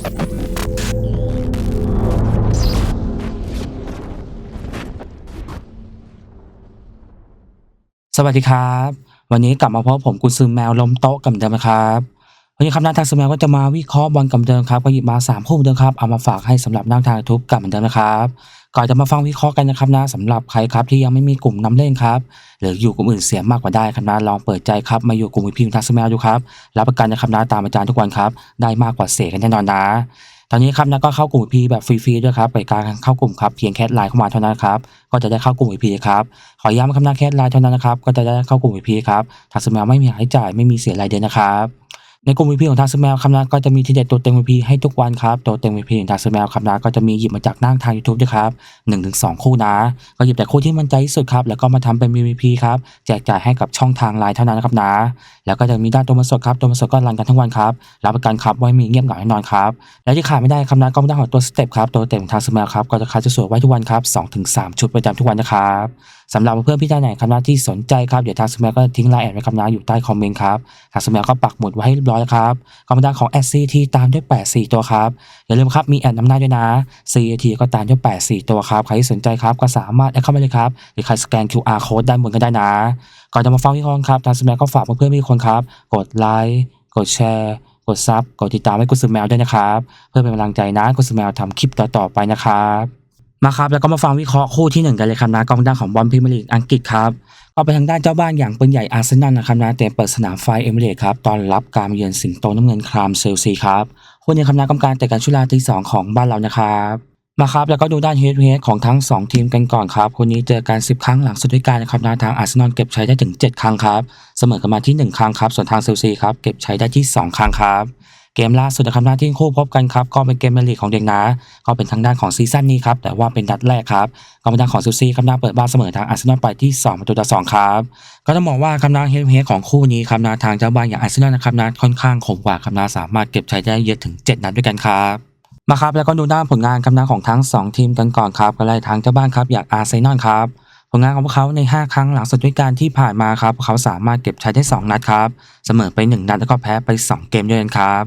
สวัสดีครับ วันนี้กลับมาพบผมกุนซือแมวล้มโต๊ะกับเดิมนะครับวันนี้ครับนักทางสแมวก็จะมาวิเคราะห์บอลกับเดิมครับก็หยิบมาสามคู่เดิมครับเอามาฝากให้สำหรับนักทางทุกกับเหมือนเดิมนะครับ ก่อนจะมาฟังวิเคราะห์กันนะครับนะสำหรับใครครับที่ยังไม่มีกลุ่มนำเล่นครับหรืออยู่กลุ่มอื่นเสียมากกว่าได้ครับนะลองเปิดใจครับมาอยู่กลุ่มวิพีทางสแมวดูครับรับประกันนะครับนะตามอาจารย์ทุกวันครับได้มากกว่าเสียกันแน่นอนนะตอนนี้ครับนะก็เข้ากลุ่ม VP แบบฟรีๆด้วยครับไปการเข้ากลุ่มครับเพียงแค่ไลน์เข้ามาเท่านั้นครับก็จะได้เข้ากลุ่ม VP ครับขอย้ำคำนักแค่ไลน์เท่านั้นนะครับก็จะได้เข้ากลุ่ม VP ครับทางสมัยไม่มีค่าใช้จ่ายไม่มีเสียรายเดือนนะครับ ในกลุ่ม VP ของทางสมัยคำนักก็จะมีทีเด็ดตัวเต็ง VP ให้ทุกวันครับ ตัวเต็ง VP ของทางสมัยคำนักก็จะมีหยิบมาจากหน้าทาง YouTube ด้วยครับหนึ่งถึงสองคู่นะ ก็หยิบแต่คู่ที่มั่นใจที่สุดครับ แล้วก็มาทำเป็น VP ครับแจกจ่ายให้กับช่องทางไลน์เท่านั้นครับนะ แล้วก็จะมีด้านตัวมาสดครับตัวมาสดก็รันกันทั้งวันครับรับประกันครับว่าไม่มีเงียบเหงาแน่นอนครับและที่ขาดไม่ได้ครับนะก็ไม่ได้ของตัวสเต็ปครับตัวเต็มทางสมาครับก็จะคัดสวยไว้ทุกวันครับ2-3ถึงชุดประจำทุกวันนะครับ สำหรับเพื่อนพี่ท่านไหนครับนะที่สนใจครับเดี๋ยวทางสมาก็ทิ้งไลน์แอดไว้ครับนะอยู่ใต้คอมเมนต์ครับทางสมาก็ปักหมุดไว้ให้เรียบร้อยแล้วครับก็มาด้านของ SCT ตามด้วย 84 ตัวครับอย่าลืมครับมีแอดนำหน้าด้วยนะ CAT ก็ตามด้วย 84 ตัวครับใครที่สนใจครับก็สามารถแอดเข้ามาเลยครับหรือใครสแกน QR code ด้านบนก็ได้นะก่อนจะมาฟังวิเคราะห์ครับทางสมัยก็ฝากเพื่อนๆทุกคนครับกดไลค์กดแชร์กดซับกดติดตามให้กุศลแมวด้วยนะครับ เพื่อเป็นกำลังใจนะกุศลแมวทำคลิปต่อๆไปนะครับ มาครับแล้วก็มาฟังวิเคราะห์คู่ที่หนึ่งกันเลยครับนะกองด้านของบอลพรีเมียร์ลีกอังกฤษครับก็ไปทางด้านเจ้าบ้านอย่างปืนใหญ่อาร์เซนอลนะครับนะเตรียมเปิดสนามไฟเอมิเรตครับตอนรับการเยือนสิงโตน้ำเงินครามเซลซีครับคู่นี้คำนักรรมการแต่การชุลาตีสองของบ้านเรานะครับมาครับแล้วก็ดูด้านเฮดเฮดของทั้ง 2 ทีมกันก่อนครับคู่นี้เจอกัน10 ครั้งหลังสุดด้วยกันนะครับนะทางอาร์เซนอลเก็บใช้ได้ถึง 7 ครั้งครับเสมอกันมาที่ 1 ครั้งครับส่วนทางเซลซีครับเก็บใช้ได้ที่ 2 ครั้งครับ เกมล่าสุดนะครับนาที่คู่พบกันครับก็เป็นเกมในลีของเด็กนะก็เป็นทางด้านของซีซั่นนี้ครับแต่ว่าเป็นนัดแรกครับก็เป็นทางของซลซีครับหน้าเปิดบ้านเสมอทางอาร์เซนอลไปที่2ประตูต่อ2ครับก็ต้องมองว่าคำนาเฮดเฮดของคู่นี้คำนาทางเจ้าบ้านอย่างอาร์เซนอลนะครับนะค่อนข้างคมกว่าคำนาสามารถเก็บใช้ได้เยอะถึง 7 นัดด้วยกันครับมาครับแล้วก็ดูด้านผลงานคำนาของทั้ง 2 ทีมกันก่อนครับก็ไล่ทางเจ้าบ้านครับอย่างอาร์เซนอลครับผลงานของพวกเขาใน 5 ครั้งหลังสุดด้วยการที่ผ่านมาครับพวกเขาสามารถเก็บใช้ได้ 2 นัดครับเสมอไป 1 นัดแล้วก็แพ้ไป 2 เกมด้วยกันครับ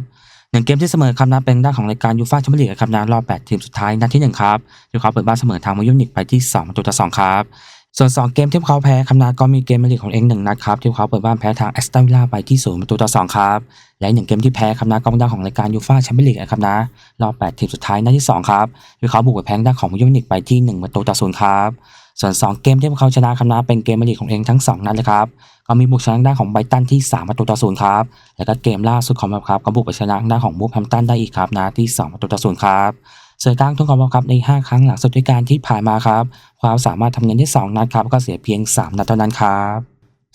หนึ่งเกมที่เสมอครับนะเป็นด้านของรายการยูฟ่าแชมเปี้ยนลีกครับนะรอบ8ทีมสุดท้ายนัดที่1ครับที่เขาเปิดบ้านเสมอทางมายุนิกไปที่2ประตูต่อ2ครับส่วน 2 เกมที่เขาแพ้คำนาก็มีเกมในลีกของเองหนึ่งนัดครับที่เขาเปิดบ้านแพ้ทางแอสตันวิลล่าไปที่ศูนย์ประตูต่อ2ครับและหนึ่งเกมที่แพ้คำนากองด้านของรายการยูฟ่าแชมเปี้ยนลีกครับนะรอบ8ทีมสุดท้ายนัดที่2ครับที่เขาบุกไปแพ้ด้านของยูนิกไปที่1ประตูต่อ0ครับ ส่วน 2 เกมที่พวกเขาชนะคำนาเป็นเกมในลีกของเองทั้ง 2 นัดเลยครับก็มีบุกชนะด้านของไบตันที่ 3 ประตูต่อ0ครับ แล้วก็เกมล่าสุดของเราครับก็บุกไปชนะด้านของบูฟแฮมตันได้อีกครับนะที่ 2 ประตูต่อ0ครับเส่วนกลางทุนของเราครับใน 5 ครั้งหลังสุดด้วยการที่ผ่านมาครับ ความสามารถทำเงินได้2นัดครับก็เสียเพียง 3 นัดเท่านั้นครับ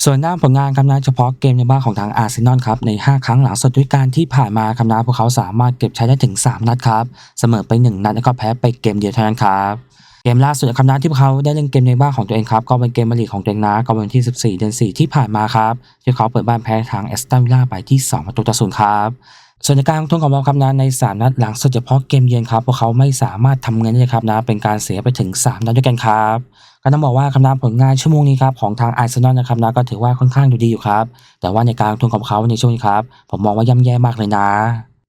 ส่วนด้านผลงานครับนะเฉพาะเกมในบ้านของทางอาร์เซนอลครับใน 5 ครั้งหลังสุดด้วยการที่ผ่านมาครับนะพวกเขาสามารถเก็บใช้ได้ถึง 3 นัดครับเสมอไป 1 นัดแล้วก็แพ้ไปเกมเดียวเท่านั้นครับ เกมล่าสุดครับนะที่พวกเขาได้เล่นเกมในบ้านของตัวเองครับก็เป็นเกมมาลีของตัวเองนะก็เป็นวันที่ 14 เดือน 4 ที่ผ่านมาครับที่เขาเปิดบ้านแพ้ทางแอสตันวิลล่าไปที่ 2 ประตูต่อศูนย์ครับส่วนในการลงทุนของเราครับนะใน 3 นัดหลังสุดเฉพาะเกมเยือนครับพวกเขาไม่สามารถทำเงินได้ครับนะเป็นการเสียไปถึง 3 นัดด้วยกันครับก็ต้องบอกว่าคำนามผลงานชั่วโมงนี้ครับของทางอาร์เซนอลนะครับนะก็ถือว่าค่อนข้างดูดีอยู่ครับแต่ว่าในการลงทุนของเขาในช่วงนี้ครับผมมองว่าย่ำแย่มากเลยนะ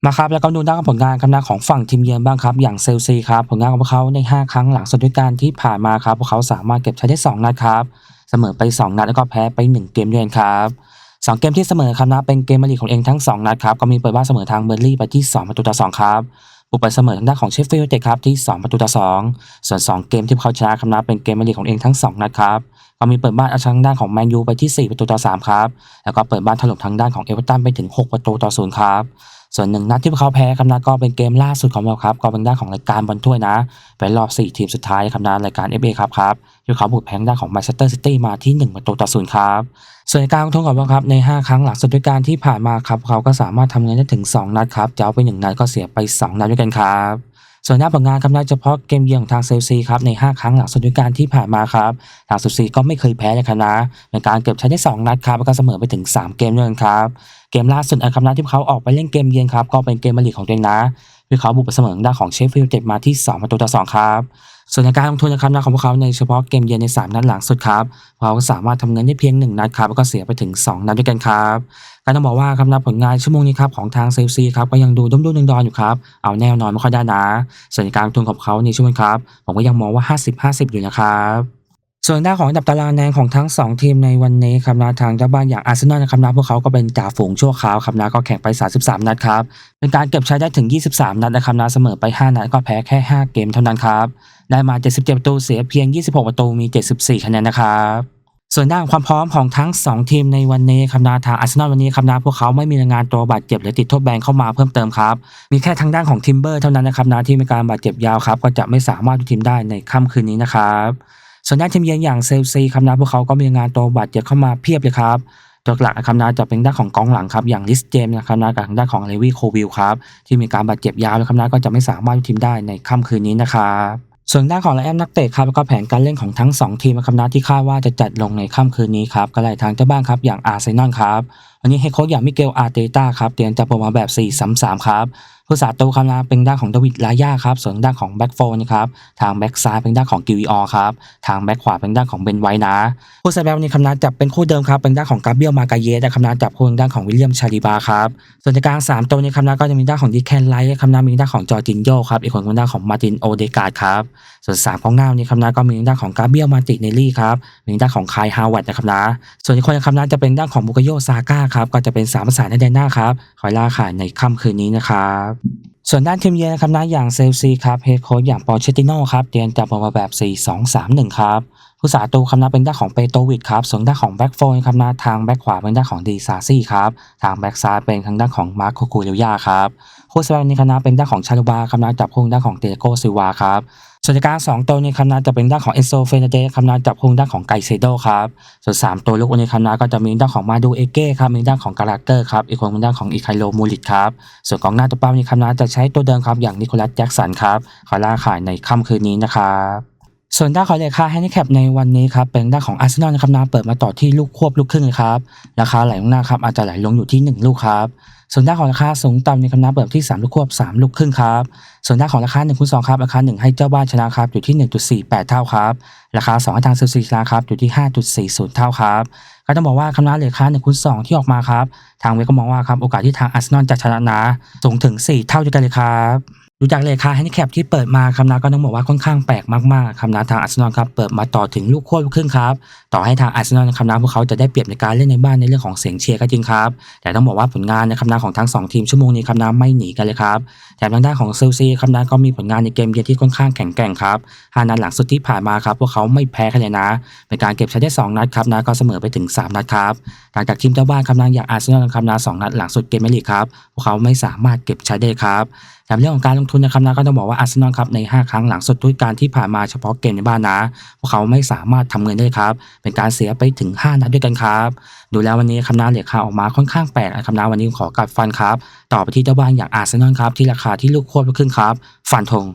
มาครับแล้วก็ดูด้านผลงานคำนาของฝั่งทีมเยือนบ้างครับอย่างเซลซีครับผลงานของพวกเขาใน 5 ครั้งหลังสุดด้วยการที่ผ่านมาครับพวกเขาสามารถเก็บใช้ได้2นัดครับเสมอไป 2 นัดแล้วก็แพ้ไป 1 เกมด้วยกันครับสองเกมที่เสมอครับนะเป็นเกมมาลีของเองทั้ง 2 นัดครับก็มีเปิดบ้านเสมอทางเบอร์ลี่ไปที่ 2 ประตูต่อ 2 ครับบุกไปเสมอทางด้านของเชฟฟิลด์ยูไนเต็ครับที่ 2 ประตูต่อ 2 ส่วน 2 เกมที่พวกเขาชนะครับนะเป็นเกมมาลีของเองทั้ง 2 นัดครับก็มีเปิดบ้านเอาชนะทางด้านของแมนยูไปที่ 4 ประตูต่อ 3 ครับ แล้วก็เปิดบ้านถล่มทางด้านของเอเวอร์ตันไปถึง 6 ประตูต่อ 0 ครับ ส่วนหนึ่งนัดที่พวกเขาแพ้ครับนะก็เป็นเกมล่าสุดของเราครับก็เป็นด้านของรายการบอลถ้วยนะเป็นรอบ 4 ทีมสุดท้ายครับนะรายการ FA ครับครับที่เขาบุกแพ้ด้านของแมนเชสเตอร์ซิตี้มาที่ 1 ประตูต่อศูนย์ครับส่วนการลงทุนของเราครับใน 5 ครั้งหลังสุดด้วยการที่ผ่านมาครับเขาก็สามารถทำเงินได้ถึง 2 นัดครับจะเอาไป1นัดก็เสียไป 2 นัดด้วยกันครับ ส่วนหน้าผลงานครับนะเฉพาะเกมเยือนของทางเซลซีครับใน 5 ครั้งหลังสุดด้วยการที่ผ่านมาครับทางเซลซีก็ไม่เคยแพ้เลยครับนะในการเก็บใช้ได้ 2 นัดครับแล้วก็เสมอไปถึง 3 เกมด้วยกันครับเกมล่าสุดนะครับนะที่เขาออกไปเล่นเกมเยือนครับก็เป็นเกมมาลีกของตัวเองนะที่เขาบุกไปเสมอทางด้านของเชฟฟิลด์เต็ดมาที่ 2 ประตูต่อ2ครับ ส่วนในการลงทุนนะครับนัดของพวกเขาในเฉพาะเกมเยือนใน 3 นัดหลังสุดครับเขาก็สามารถทำเงินได้เพียง 1 นัดครับแล้วก็เสียไปถึง 2 นัดด้วยกันครับการต้องบอกว่าครับนับผลงานชั่วโมงนี้ครับของทางเซลซีครับก็ยังดูดุ้มๆดอนอยู่ครับเอาแน่นอนไม่ค่อยได้นะส่วนในการลงทุนของเขาในช่วงนี้ครับผมก็ยังมองว่า 50-50 อยู่นะครับ ส่วนด้านของอันดับตารางแนนของทั้ง 2 ทีมในวันนี้ครับนะทางเจ้าบ้านอย่างอาร์เซนอลนะครับนะพวกเขาก็เป็นจ่าฝูงชั่วคราวครับนะก็แข่งไป 33 นัดครับเป็นการเก็บใช้ได้ถึง 23 นัดนะครับนะเสมอไป 5 นัดก็แพ้แค่ 5 เกมเท่านั้นครับได้มา 77 ประตูเสียเพียง 26 ประตูมี 74 คะแนนนะครับส่วนด้านความพร้อมของทั้ง 2 ทีมในวันนี้ครับนะทางอาร์เซนอลวันนี้ครับนะพวกเขาไม่มีรายงานตัวบาดเจ็บหรือติดโทษแบนเข้ามาเพิ่มเติมครับ มีแค่ทางด้านของทิมเบอร์เท่านั้นนะครับนะที่มีการบาดเจ็บยาวครับ ก็จะไม่สามารถดูทีมได้ในค่ำคืนนี้นะครับ ส่วนด้านทีมเยือนอย่างเซลซีครับนะพวกเขาก็มีงานตัวบาดเจ็บเข้ามาเพียบเลยครับตัวหลักนะครับนะจะเป็นด้านของกองหลังครับอย่างลิสเจมส์นะครับนะกับทางด้านของเลวี่โควิลครับที่มีการบาดเจ็บยาวนะครับนะก็จะไม่สามารถทีมได้ในค่ำคืนนี้นะครับส่วนด้านของไลแอมนักเตะครับแล้วก็แผนการเล่นของทั้ง 2 ทีมนะครับนะที่คาดว่าจะจัดลงในค่ำคืนนี้ครับก็เลยทางเจ้าบ้านครับอย่างอาร์เซนอลครับวันนี้เฮดโค้ชอย่างมิเกลอาร์เตต้าครับเตรียมจะโปรมาแบบ4-3-3ครับ ผู้สาตูครับนะเป็นด้านของดวิดลาย่าครับ ส่วนด้านของแบ็กโฟนะครับทางแบ็กซ้ายเป็นด้านของกิวีออครับ ทางแบ็กขวาเป็นด้านของเบนไวนะ ผู้สาแบ็กนี้คำนาจับเป็นคู่เดิมครับเป็นด้านของกาเบียลมากาเยสและคำนาจับคู่ด้านของวิลเลียมชาลิบาครับส่วนในกลางสามตัวนี้คำนาก็จะมีด้านของดิแคนไลท์คำนามีด้านของจอร์จินโยครับอีกคนเป็นด้านของมาร์ตินโอเดกาดครับส่วนสามของหน้านี้คำนาก็มีด้านของกาเบียลมาติเนลลี่ครับมีด้านของคายฮาวเวิร์ดนะครับนะส่วนอีกคนคำนาจะเป็นด้านของบุกโยซาก้าครับก็จะเป็นสามภาษาในแดนหน้าครับคอยล่าขายในค่ำคืนนี้นะครับส่วนด้านทีมเยือนนะครับนะอย่างเซลซีครับเฮดโค้ชอย่างปอเชติโน่ครับเตรียมจะออกมาแบบ 4-2-3-1 ครับผู้สาตูคำนาเป็นด้านของเปโตวิดครับ ส่วนด้านของแบ็กโฟนคำนาทางแบ็กขวาเป็นด้านของดีซาซี่ครับ ทางแบ็กซ้ายเป็นทางด้านของมาร์คโคคูเลียาครับ คู่สแปนนี้คณะเป็นด้านของชาลูบาคำนาจับคู่ด้านของเตโกซิวาครับ ส่วนในกลางสองตัวนี้คำนาจะเป็นด้านของเอนโซเฟนเดคำนาจับคู่ด้านของไกเซโดครับส่วนสามตัวลูกวันนี้คำนาก็จะมีด้านของมาดูเอเก้ครับมีด้านของกาแรคเตอร์ครับอีกคนเป็นด้านของอิคาโลมูลิตครับส่วนกองหน้าตัวเป้านี้คำนาจะใช้ตัวเดิมครับอย่างนิโคลัสแจ็กสันครับขอล่าขายในค่ำคืนนี้นะครับส่วนด้านของราคาแฮนดิแคปในวันนี้ครับเป็นด้านของอาร์เซนอลนะครับนาเปิดมาต่อที่ลูกควบลูกครึ่งครับราคาไหลลงหน้าครับอาจจะไหลลงอยู่ที่ 1 ลูกครับ ส่วนด้านของราคาสูงต่ำในคำนาเปิดที่ 3 ลูกควบ 3 ลูกครึ่งครับ ส่วนด้านของราคา1คูณ2ครับราคา 1 ให้เจ้าบ้านชนะครับอยู่ที่ 1.48 เท่าครับ ราคา 2 ให้ทางเซลซีชนะครับอยู่ที่ 5.40 เท่าครับก็ต้องบอกว่าคำนาเหลือค่า1คูณ2ที่ออกมาครับ ทางเวก็มองว่าครับโอกาสที่ทางอาร์เซนอลจะชนะนะสูงถึง 4 เท่าด้วยกันเลยครับดูจากเลขาแฮนดิแคปที่เปิดมาคำนาก็ต้องบอกว่าค่อนข้างแปลกมากๆคำนาทางอาร์เซนอลครับเปิดมาต่อถึงลูกควบลูกครึ่งครับต่อให้ทางอาร์เซนอลคำนาพวกเขาจะได้เปรียบในการเล่นในบ้านในเรื่องของเสียงเชียร์ก็จริงครับแต่ต้องบอกว่าผลงานในคำนาของทั้งสองทีมชั่วโมงนี้คำนาไม่หนีกันเลยครับแถมทางด้านของเซลซีคำนาก็มีผลงานในเกมเยือนที่ค่อนข้างแข็งแกร่งครับห้านัดหลังสุดที่ผ่านมาครับพวกเขาไม่แพ้กันเลยนะเป็นการเก็บใช้ได้สองนัดครับนะก็เสมอไปถึงสามนัดครับหลังจากทีมเจ้าบ้านคำนาอย่างอาร์เซนอลคำนาสองนัดหลังสุดเกมไม่ลีครับพวกเขาไม่สามารถเก็บใช้ได้ครับแถมเรื่องของการลงทุนนะครับนะก็ต้องบอกว่าอาร์เซนอลครับใน 5 ครั้งหลังสุดทุกการที่ผ่านมาเฉพาะเกมในบ้านนะพวกเขาไม่สามารถทำเงินได้ครับเป็นการเสียไปถึง 5 นัดด้วยกันครับ ดูแล้ววันนี้คำนาเหลียค่าออกมาค่อนข้างแปลกครับนะวันนี้ขอกัดฟันครับ ต่อไปที่เจ้าบ้านอย่างอาร์เซนอลครับที่ราคาที่ลูกคตรลูกครึ่งครับ ฟันธง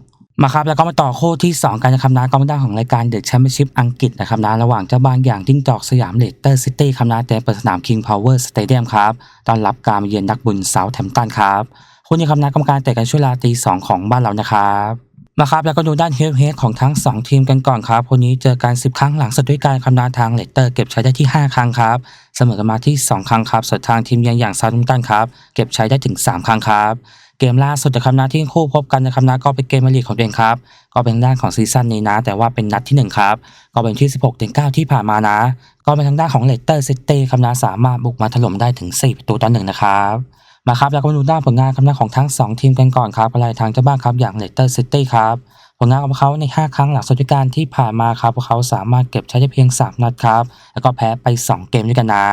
มาครับแล้วก็มาต่อคู่ที่ 2กันนะครับนะกองด้านของรายการเดอะแชมเปี้ยนชิพอังกฤษนะครับนะระหว่างเจ้าบ้านอย่างจิ้งจอกสยามเลสเตอร์ซิตี้ครับนะแต่เปิดสนาม King Power Stadium ครับต้อนรับการเยือนนักบุญเซาแฮมป์ตันครับคู่นี้ครับนะกรรมการเตะกันช่วงเวลาตีสองของบ้านเรานะครับ มาครับแล้วก็ดูด้านเฮดเฮดของทั้ง 2 ทีมกันก่อนครับคู่นี้เจอกัน10 ครั้งหลังสุดด้วยการคำนวณทางเลสเตอร์เก็บใช้ได้ที่ 5 ครั้งครับเสมอกันมาที่ 2 ครั้งครับส่วนทางทีมเยือนอย่างซาตันตันครับเก็บใช้ได้ถึง 3 ครั้งครับเกมล่าสุดจากคำนาที่คู่พบกันนะครับนะก็เป็นเกมมาลีกของตัวเองครับ ก็เป็นด้านของซีซั่นนี้นะ แต่ว่าเป็นนัดที่ 1 ครับ ก็เป็นที่ 16ถึง9ที่ผ่านมานะ ก็เป็นทางด้านของเลสเตอร์ซิตี้คำนาสามารถบุกมาถล่มได้ถึง 4 ประตูต่อหนึ่งนะครับ มาครับแล้วก็มาดูด้านผลงานคำนาของทั้ง 2 ทีมกันก่อนครับอะไรทางเจ้าบ้านครับอย่างเลสเตอร์ซิตี้ครับผลงานของเขาใน 5 ครั้งหลังสุดด้วยการที่ผ่านมาครับพวกเขาสามารถเก็บใช้ได้เพียง 3 นัดครับ แล้วก็แพ้ไป 2 เกมด้วยกันนะ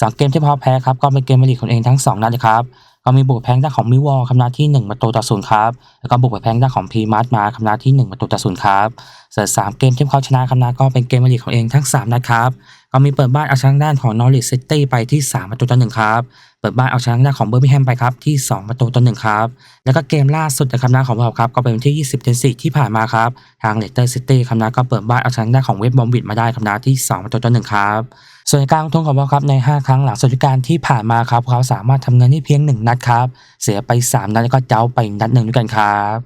สองเกมที่พอแพ้ครับก็เป็นเกมมาลีกของเองทั้ง 2 นัดเลยครับก็มีบุกแพ้ด้านของมิวอลคำนาที่ 1 ประตูต่อศูนย์ครับ แล้วก็บุกไปแพ้ด้านของพีมาร์ตมาคำนาที่ 1 ประตูต่อศูนย์ครับส่วนสามเกมที่เขาชนะคำนาก็เป็นเกมมาลีกของเองทั้ง 3 นัดครับ ก็มีเปิดบ้านเอาชนะด้านของนอริสซิตี้ไปที่ 3 ประตูต่อหนึ่งครับ เปิดบ้านเอาชนะด้าของเบอร์มิงแฮมไปครับที่ 2 ประตูต่อหนึ่งครับ แล้วก็เกมล่าสุดนะครับนะของเราครับก็เป็นวันที่ 20เดือน4ที่ผ่านมาครับ ทางเลสเตอร์ซิตี้คำนาก็เปิดบ้านเอาชนะด้าของเวสต์บอมวิดมาได้คำนาที่ 2 ประตูต่อหนึ่งครับส่วนการลงทุนของเราครับใน 5 ครั้งหลังสุดการที่ผ่านมาครับเขาสามารถทำเงินได้เพียง 1 นัดครับ เสียไป 3 นัดแล้วก็เจ้าไปนัดหนึ่งด้วยกันครับ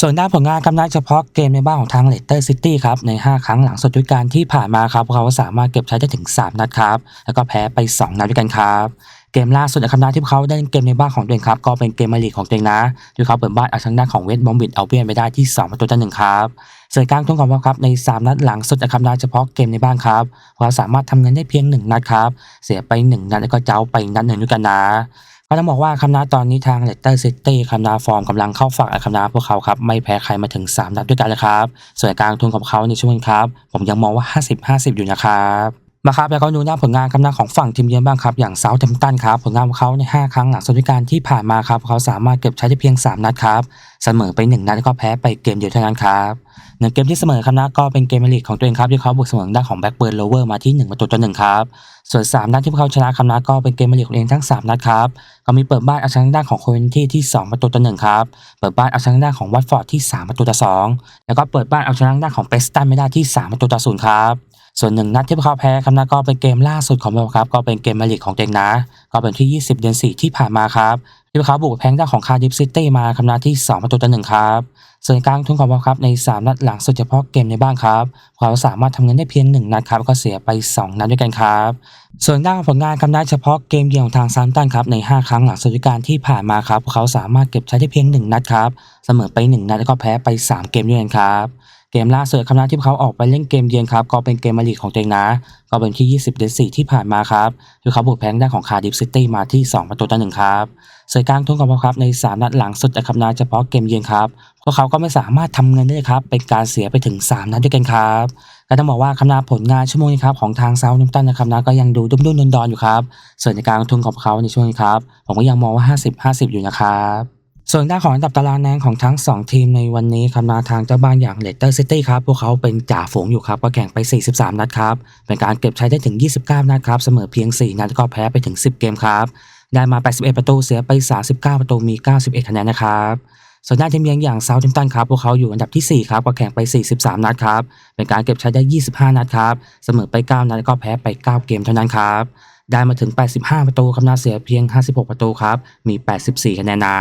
ส่วนด้านผลงานกำนัดเฉพาะเกมในบ้านของทางเลสเตอร์ซิตี้ครับใน 5 ครั้งหลังสุดฤดูกาลที่ผ่านมาครับพวกเขาสามารถเก็บใช้ได้ถึง 3 นัดครับ แล้วก็แพ้ไป 2 นัดด้วยกันครับ เกมล่าสุดนะครับนะที่พวกเขาได้เกมในบ้านของตัวเองครับก็เป็นเกมมาลีกของตัวเองนะที่เขาเปิดบ้านเอาชนะของเวสต์บอมบิดเอาเบียนไปได้ที่2ประตูต่อหนึ่งครับส่วนกลางทุ่งของพวกเขาครับใน 3 นัดหลังสุดนะครับนะเฉพาะเกมในบ้านครับพวกเขาสามารถทำเงินได้เพียง 1 นัดครับ เสียไป 1 นัดแล้วก็เจ้าไปนัดหนึ่งด้วยกันนะก็ต้องบอกว่าคำนาตอนนี้ทางเลสเตอร์ซิตี้คำนาฟอร์มกำลังเข้าฝักคำนาพวกเขาครับไม่แพ้ใครมาถึง 3 นัดด้วยกันเลยครับ ส่วนกลางทุนของเขาในช่วงนี้ครับ ผมยังมองว่า 50-50 อยู่นะครับ มาครับแล้วก็ดูหน้าผลงานคำนาของฝั่งทีมเยือนบ้างครับอย่างเซาท์แฮมตันครับผลงานของเขาใน 5 ครั้งหลังสุดฤดูกาลที่ผ่านมาครับเขาสามารถเก็บใช้ได้เพียง 3 นัดครับเสมอไป 1 นัดแล้วก็แพ้ไปเกมเดียวเท่านั้นครับหนึ่งเกมที่เสมอคำนาก็เป็นเกมลีกของตัวเองครับที่เขาบุกเสมอด้านของแบ็กเบิร์นโลเวอร์มาที่1ประตูต่อหนึ่งครับส่วน 3 นัดที่พวกเขาชนะคำนาก็เป็นเกมมาลีกของตัวเองทั้ง 3 นัดครับก็มีเปิดบ้านเอาชนะด้านของโคเวนที่ที่ 2 ประตูต่อหนึ่งครับเปิดบ้านเอาชนะด้านของวัตฟอร์ดที่ 3 ประตูต่อ2แล้วก็เปิดบ้านเอาชนะด้านของเปสตันไม่ได้ที่ 3 ประตูต่อศูนย์ครับ ส่วนหนึ่งนัดที่พวกเขาแพ้คำนาก็เป็นเกมล่าสุดของพวกเขาครับก็เป็นเกมมาลีกของตัวเองนะ ก็เป็นที่ 20 เดือน 4 ที่ผ่านมาครับที่พวกเขาบุกแพ้ด้านของคาร์ดิฟซิตี้มาคำนาที่ 2 ประตูต่อหนึ่งครับส่วนกลางทุนของพวกเขาครับใน 3 นัดหลังสุดเฉพาะเกมในบ้านครับพวกเขาสามารถทำเงินได้เพียง 1 นัดครับก็เสียไป 2 นัดด้วยกันครับส่วนด้านผลงานคำนัดเฉพาะเกมเยือนของทางซานตันครับใน 5 ครั้งหลังสุดฤดูกาลที่ผ่านมาครับพวกเขาสามารถเก็บใช้ได้เพียง 1 นัดครับเสมอไป 1 นัดแล้วก็แพ้ไป 3 เกมด้วยกันครับ เกมล่าสุดคำนัดที่เขาออกไปเล่นเกมเยือนครับ ก็เป็นเกมมาลีกของตัวเองนะ ก็เป็นที่ 20 เดือน 4 ที่ผ่านมาครับคือเขาบุกแพ้ด้านของคาร์ดิฟซิตี้มาที่ 2 ประตูต่อหนึ่งครับเส่วนกลางทุ่นของพวกเขาครับใน 3 นัดหลังสุดจากคำนัดเฉพาะเกมเยือนครับพวกเขาก็ไม่สามารถทำเงินได้ครับ เป็นการเสียไปถึง 3 นัดด้วยกันครับก็ต้องบอกว่าคำนาผลงานชั่วโมงนี้ครับของทางเซาท์แฮมตันนะครับนะก็ยังดูดุ้มๆดอนอยู่ครับส่วนในการลงทุนของเขาในช่วงนี้ครับผมก็ยังมองว่า 50-50 อยู่นะครับ ส่วนด้านของอันดับตารางแนนของทั้ง 2 ทีมในวันนี้ครับนาทางเจ้าบ้านอย่างเลสเตอร์ซิตี้ครับพวกเขาเป็นจ่าฝูงอยู่ครับก็แข่งไป 43 นัดครับเป็นการเก็บใช้ได้ถึง 29 นัดครับเสมอเพียง 4 นัดก็แพ้ไปถึง 10 เกมครับได้มา 81 ประตูเสียไป 39 ประตูมี 91 คะแนนนะครับส่วนด้านทีมเยือนอย่างเซาท์แฮมป์ตันครับพวกเขาอยู่อันดับที่ 4 ครับก็แข่งไป 43 นัดครับเป็นการเก็บใช้ได้ 25 นัดครับเสมอไป 9 นัดก็แพ้ไป 9 เกมเท่านั้นครับได้มาถึง 85 ประตูครับนาเสียเพียง 56 ประตูครับมี 84 คะแนนนะ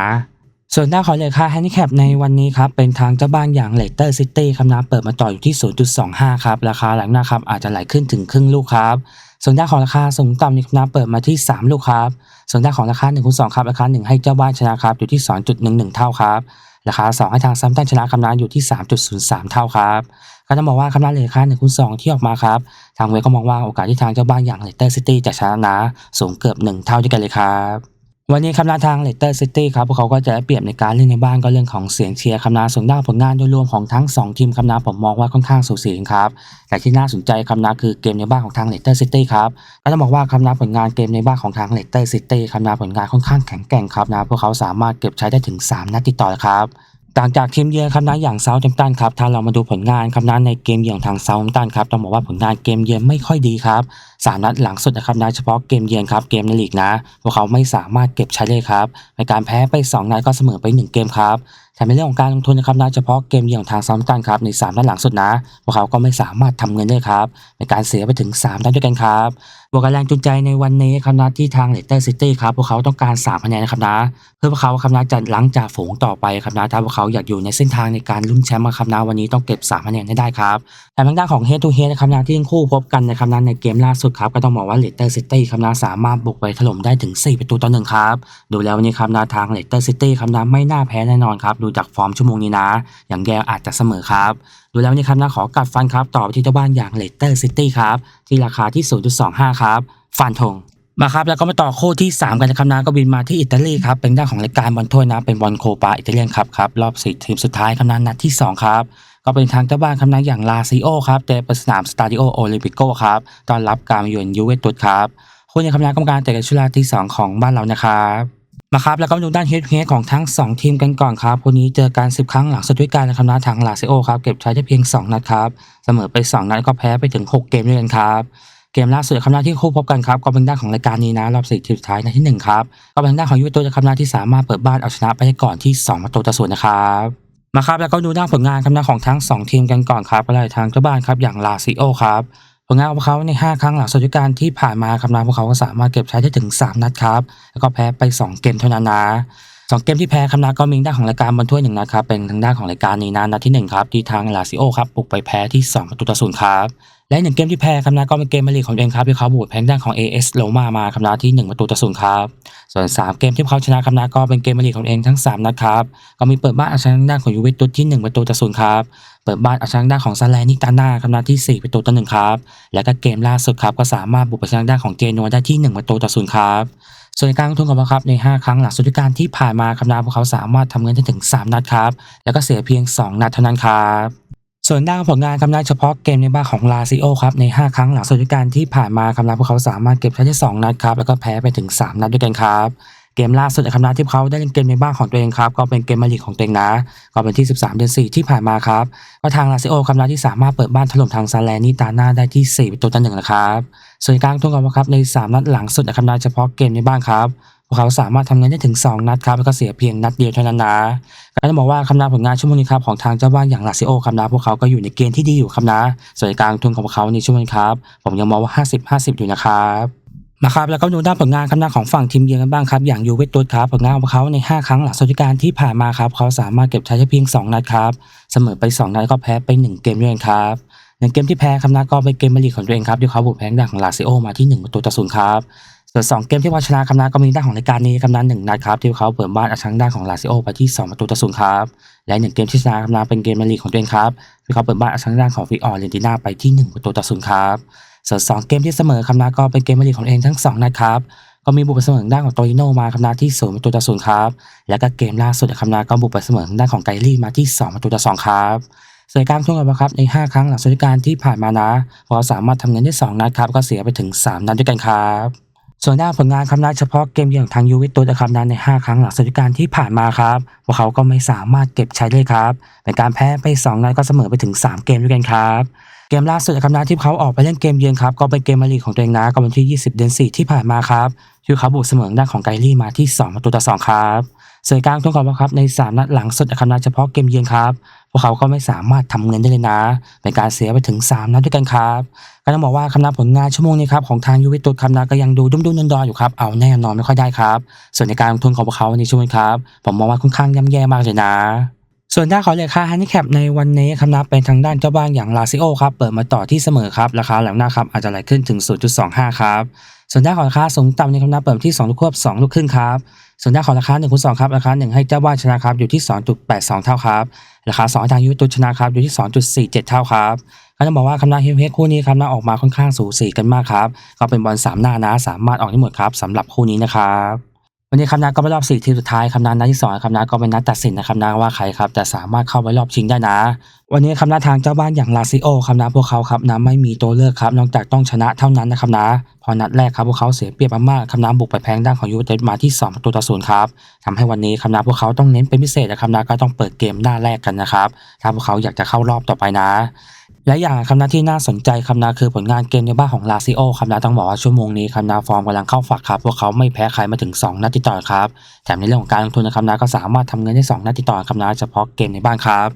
ส่วนด้านของเลขาแฮนดิแคปในวันนี้ครับ เป็นทางเจ้าบ้านอย่างเลสเตอร์ซิตี้ครับนะเปิดมาต่ออยู่ที่ 0.25 ครับ ราคาหลังหน้าครับ อาจจะไหลขึ้นถึงครึ่งลูกครับ ส่วนด้านของราคาสูงต่ำนี่ครับนะเปิดมาที่ 3 ลูกครับ ส่วนด้านของราคา1คูณ2ครับราคา 1 ให้เจ้าบ้านชนะครับอยู่ที่ 2.11 เท่าครับราคา 2 ให้ทางซัมตันชนะคำนานอยู่ที่ 3.03 เท่าครับก็ต้องบอกว่าคำนานเลขา1คูณ2ที่ออกมาครับ ทางเวก็มองว่าโอกาสที่ทางเจ้าบ้านอย่างเลสเตอร์ซิตี้จะชนะนะสูงเกือบ 1 เท่าด้วยกันเลยครับ วันนี้คำนาทางเลสเตอร์ซิตี้ครับพวกเขาก็จะได้เปรียบในการเล่นในบ้านก็เรื่องของเสียงเชียร์คำนาส่วนด้านผลงานโดยรวมของทั้ง 2 ทีมคำนาผมมองว่าค่อนข้างสูสีครับแต่ที่น่าสนใจคำนาคือเกมในบ้านของทางเลสเตอร์ซิตี้ครับก็ต้องบอกว่าคำนาผลงานเกมในบ้านของทางเลสเตอร์ซิตี้คำนาผลงานค่อนข้างแข็งแกร่งครับนะพวกเขาสามารถเก็บใช้ได้ถึง 3 นัดติดต่อครับ ต่างจากทีมเยือนครับนอย่างเซาท์แฮมป์ตันครับถ้าเรามาดูผลงานคำนั้นในเกมเยือนทางเซาท์แฮมป์ตันครับต้องบอกว่าผลงานเกมเยือนไม่ค่อยดีครับสามนัดหลังสุดนะครับนะเฉพาะเกมเยือนครับเกมในลีกนะพวกเขาไม่สามารถเก็บชัยเลยครับในการแพ้ไป 2นัดก็เสมอไป 1 เกมครับ แถมในเรื่องของการลงทุนนะครับนะเฉพาะเกมเยือนของทางซาท์แฮมป์ตันครับใน3นัดหลังสุดนะพวกเขาก็ไม่สามารถทำเงินได้ครับในการเสียไปถึง3นัดด้วยกันครับบวกกับแรงจูงใจในวันนี้ครับนะที่ทางเลสเตอร์ซิตี้ครับพวกเขาต้องการ3คะแนนนะครับนะเพื่อพวกเขาครับนะจะหลังจากฝูงต่อไปครับนะถ้าพวกเขาอยากอยู่ในเส้นทางในการลุ้นแชมป์ครับนะวันนี้ต้องเก็บ3คะแนนให้ได้ครับแต่ทางด้านของ Head to Head นะครับนะที่ทั้งคู่พบกันนะครับนะในเกมล่าสุดครับก็ต้องบอกว่าเลสเตอร์ซิตี้ครับนะสามารถบุกไปถล่มได้ถึง4ประตูต่อหนึ่งครับดูแล้ววันนี้ครับนะทางเลสเตอร์ซิตี้ครับนะไม่น่าแพ้แน่นอนครับดูจากฟอร์มชั่วโมงนี้นะ อย่างแย่อาจจะเสมอครับ ดูแล้วนนี้ครับนะขอกัดฟันครับ ต่อไปที่เจ้าบ้านอย่างเลสเตอร์ซิตี้ครับ ที่ราคาที่ 0.25 ครับ ฟันธงมาครับแล้วก็มาต่อคู่ที่ 3 กันนะครับนะก็บินมาที่อิตาลีครับเป็นด้านของรายการบอลถ้วยนะเป็นบอลโคปาอิตาเลียนครับครับรอบสี่ทีมสุดท้ายครับนะนัดที่ 2 ครับ ก็เป็นทางเจ้าบ้านครับนะอย่างลาซิโอครับเตะไปสนามสตาดิโอโอลิมปิโกครับต้อนรับการมาเยือนยูเวนตุสครับคู่นี้ครับนะกรรมการเตะกันชุดลาที่ 2 ของบ้านเรานะครับ มาครับแล้วก็มาดูด้านเฮดเฮดของทั้ง 2 ทีมกันก่อนครับคู่นี้เจอกัน10 ครั้งหลังสุดด้วยกันนะครับนะทางลาซิโอครับเก็บใช้ได้เพียง 2 นัดครับเสมอไป 2 นัดก็แพ้ไปถึง 6 เกมด้วยกันครับเกมล่าสุดคำนาที่คู่พบกันครับก็เป็นด้านของรายการนี้นะรอบสี่ทีมสุดท้ายในที่หนึ่งครับก็เป็นด้านของยูเวนตุสคำนาที่สามารถเปิดบ้านเอาชนะไปได้ก่อนที่2ประตูต่อศูนย์นะครับมาครับแล้วก็ดูด้านผลงานคำนาของทั้ง 2 ทีมกันก่อนครับก็เลยทางเจ้าบ้านครับอย่างลาซิโอครับ ผลงานของพวกเขาใน 5 ครั้งหลังสุดการที่ผ่านมาคำนาพวกเขาก็สามารถเก็บใช้ได้ถึง 3 นัดครับ แล้วก็แพ้ไป 2 เกมเท่านั้นนะสองเกมที่แพ้คำนาก็มีด้านของรายการบนถ้วยหนึ่งนะครับเป็นทางด้านของรายการนี้นะนัดที่หนึ่งครับที่ทางลาซิโอครับบุกไปแพ้ที่สองประตูต่อศูนย์ครับ และอีกหนึ่งเกมที่แพ้ครับนะก็เป็นเกมมาลีของเองครับที่เขาบุกแพ้ด้านของ AS โรมามาครับนะที่หนึ่งประตูต่อศูนย์ครับส่วนสามเกมที่เขาชนะครับนะก็เป็นเกมมาลีของเองทั้งสามนัดครับก็มีเปิดบ้านเอาชนะด้านของยูเวนตุสที่หนึ่งประตูต่อศูนย์ครับเปิดบ้านเอาชนะด้านของซาแลนิตาน่าครับนะที่สี่ประตูต่อหนึ่งครับและก็เกมล่าสุดครับก็สามารถบุกไปชนะด้านของเจนัวได้ที่หนึ่งประตูต่อศูนย์ครับส่วนการลงทุนของพวกเขาครับใน 5 ครั้งหลังสุดฤดูกาลที่ผ่านมาครับนะพวกเขาสามารถทำเงินได้ถึง 3 นัดครับแล้วก็เสียเพียง 2 นัดเท่านั้นครับ ส่วนด้านผลงานครับนะเฉพาะเกมในบ้านของลาซิโอครับใน 5 ครั้งหลังสุดฤดูกาลที่ผ่านมาครับพวกเขาสามารถเก็บชัยได้2นัดครับแล้วก็แพ้ไปถึง 3 นัดด้วยกันครับ เกมล่าสุดนะครับที่เขาได้เล่นเกมในบ้านของตัวเองครับก็เป็นเกมมาลีกของตัวเองนะก็เป็นที่ 13 เดือน 4 ที่ผ่านมาครับก็ทางลาซิโอครับที่สามารถเปิดบ้านถล่มทางซาแลนิตาน่าได้ที่4ประตูต่อหนึ่งนะครับส่วนกลางทุนของพวกเขาครับใน 3 นัดหลังสุดนะครับเฉพาะเกมในบ้านครับ พวกเขาสามารถทำงินได้ถึง 2 นัดครับแล้วก็เสียเพียงนัดเดียวเท่านั้นนะก็ต้องบอกว่าคำนาผลงานช่วงนี้ครับของทางเจ้าบ้านอย่างลาซิโอครับนะพวกเขาก็อยู่ในเกณฑ์ที่ดีอยู่ครับนะส่วนการลงทุนของพวกเขาในช่วงนี้ครับ ผมยังมองว่า 50 50 อยู่นะครับมาครับแล้วก็ดูด้านผลงานคำนาของฝั่งทีมเยือนกันบ้างครับอย่างยูเวนตุสครับผลงานของเขาใน 5 ครั้งหลังสุดฤดูกาลที่ผ่านมาครับเขาสามารถเก็บชัยได้เพียง 2 นัดครับเสมอไป 2 นัดก็แพ้ไป 1 เกมด้วยกันครับหนึ่งเกมที่แพ้ครับนะก็เป็นเกมมาลีของตัวเองครับที่เขาบุกแพ้ด้านของลาซิโอมาที่1ประตูต่อศูนย์ครับ ส่วนสองเกมที่วาชนะครับนะก็มีด้านของรายการนี้ครับนะหนึ่งนัดครับที่เขาเปิดบ้านเอาชนะด้านของลาซิโอไปที่สองประตูต่อศูนย์ครับและหนึ่งเกมที่ชนะครับนะเป็นเกมมาลีกของตัวเองครับที่เขาเปิดบ้านเอาชนะด้านของฟิออร์เรนติน่าไปที่หนึ่งประตูต่อศูนย์ครับส่วนสองเกมที่เสมอครับนะก็เป็นเกมมาลีกของตัวเองทั้งสองนัดครับก็มีบุกไปเสมอด้านของโตริโนมาครับนะที่ศูนย์ประตูต่อศูนย์ครับแล้วก็เกมล่าสุดครับนะก็บุกไปเสมอด้านของไกลี่มาที่สองประตูต่อสองครับส่วนการทุ่งกันครับใน 5 ครั้งหลังสุดฤดูกาลที่ผ่านมานะพวกเราสามารถทำเงินได้สองนัดครับก็เสียไปถึงสามนัดด้วยกันครับ ส่วนด้านผลงานครับนะเฉพาะเกมเยือนของทางยูวนตุสนะครับนะใน 5 ครั้งหลังฤดูกาลที่ผ่านมาครับพวกเขาก็ไม่สามารถเก็บชัยได้ครับเป็นการแพ้ไป 2 นัดก็เสมอไปถึง 3 เกมด้วยกันครับเกมล่าสุดนะครับนะที่เขาออกไปเล่นเกมเยือนครับก็เป็นเกมมาลีของตัวเองนะก็วันที่ 20 เดือน 4 ที่ผ่านมาครับที่เขาบุกเสมอด้านของไกลี่มาที่ 2 ประตูต่อ 2 ครับส่วนการทุ่งของพวกเขาครับใน 3 นัดหลังสุดนะครับนะเฉพาะเกมเยือนครับ พวกเขาก็ไม่สามารถทำเงินได้เลยนะเป็นการเสียไปถึง 3 นัดด้วยกันครับก็ต้องบอกว่าคำนับผลงานชั่วโมงนี้ครับของทางยูเวนตุสครับก็ยังดูดุ้มดุ้มดอนดอนอยู่ครับเอาแน่นอนไม่ค่อยได้ครับ ส่วนในการลงทุนของพวกเขาในช่วงนี้ครับ ผมมองว่าค่อนข้างย่ำแย่มากเลยนะส่วนด้านของราคาฮันนี่แคปในวันนี้ครับนะเป็นทางด้านเจ้าบ้านอย่างลาซิโอครับเปิดมาต่อที่เสมอครับราคาหลังหน้าครับอาจจะไหลขึ้นถึง 0.25 ครับ ส่วนด้านของราคาสูงต่ำในครับนะเปิดที่ 2 ลูกควบ 2 ลูกครึ่งครับ ส่วนด้านของราคา1คูณ2ครับราคา1ให้เจ้าบ้านชนะครับอยู่ที่ 2.82 เท่าครับราคา2ทางยูทูชนะครับอยู่ที่ 2.47 เท่าครับก็ต้องบอกว่าคำนาเฮมเฮคู่นี้ครับนาออกมาค่อนข้างสูสีกันมากครับก็เป็นบอล3หน้านะสามารถออกได้หมดครับสำหรับคู่นี้นะครับ วันนี้คำนาก็ไปรอบ4ทีมสุดท้ายคำนานัดที่2คำนาก็เป็นนัดตัดสินนะครับนะว่าใครครับจะสามารถเข้าไปรอบชิงได้นะ วันนี้คำนาทางเจ้าบ้านอย่างลาซิโอคำนาพวกเขาครับนะไม่มีตัวเลือกครับนอกจากต้องชนะเท่านั้นนะครับนะพอนัดแรกครับพวกเขาเสียเปรียบมากๆคำนาบุกไปแพ้ด้านของยูเวนตุสมาที่2ประตูต่อศูนย์ครับทำให้วันนี้คำนาพวกเขาต้องเน้นเป็นพิเศษนะครับนะก็ต้องเปิดเกมหน้าแรกกันนะครับถ้าพวกเขาอยากจะเข้ารอบต่อไปนะ และอย่างคำนาที่น่าสนใจคำนาคือผลงานเกมในบ้านของลาซิโอคำนาต้องบอกว่าชั่วโมงนี้คำนาฟอร์มกำลังเข้าฝักครับพวกเขาไม่แพ้ใครมาถึง 2 นัดติดต่อครับแถมในเรื่องของการลงทุนนะคำนาก็สามารถทำเงินได้ 2 นัดติดต่อคำนาเฉพาะเกมในบ้านครับ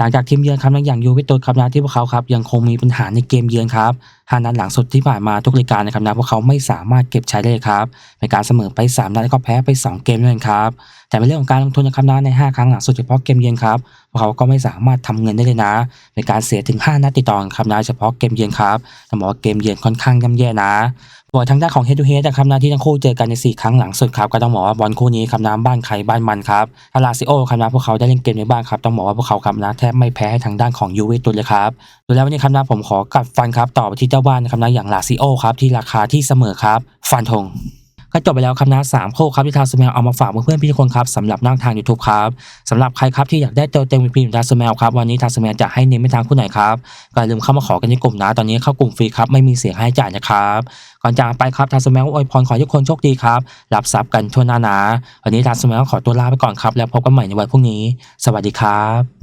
หลังจากทีมเยือนครับอย่างยูเวนตุสครับนะที่พวกเขาครับยังคงมีปัญหาในเกมเยือนครับห้านัดหลังสุดที่ผ่านมาทุกรายการนะครับนะพวกเขาไม่สามารถเก็บชัยได้เลยครับในการเสมอไป 3 นัดแล้วก็แพ้ไป 2 เกมด้วยกันครับแต่ในเรื่องของการลงทุนนะครับนะใน 5 ครั้งหลังสุดเฉพาะเกมเยือนครับพวกเขาก็ไม่สามารถทำเงินได้เลยนะในการเสียถึง 5 นัดติดต่อกันครับนะเฉพาะเกมเยือนครับต้องบอกว่าเกมเยือนค่อนข้างย่ำแย่นะ บอลทางด้านของ head to head นะครับนาที่ทั้งคู่เจอกันใน 4 ครั้งหลังสุดครับก็ต้องบอกว่าบอลคู่นี้ครับน้ำบ้านใครบ้านมันครับทาราซิโอครับนะพวกเขาได้เล่นเกมในบ้านครับต้องบอกว่าพวกเขาครับนะแทบไม่แพ้ให้ทางด้านของยูเวนตุสเลยครับดูแล้ววันนี้ครับนะผมขอกัดฟันครับต่อไปที่เจ้าบ้านนะครับนะอย่างลาซิโอครับที่ราคาที่เสมอครับฟันธง ก็จบไปแล้วครับนะสามโคครับที่ทางสมลเอามาฝากเพื่อนๆพี่ทุกคนครับสำหรับนั่งทาง YouTube ครับสำหรับใครครับที่อยากได้ตัวเต็มพีมทางสมลครับวันนี้ทางสมลจะให้เน้นไปทางคู่ไหนครับก็อย่าลืมเข้ามาขอกันในกลุ่มนะตอนนี้เข้ากลุ่มฟรีครับไม่มีเสียงให้จ่ายนะครับก่อนจากไปครับทางสมลอวยพรขอให้ทุกคนโชคดีครับรับทรัพย์กันทั่วหน้านะวันนี้ทางสมลขอตัวลาไปก่อนครับแล้วพบกันใหม่ในวันพรุ่งนี้ สวัสดีครับ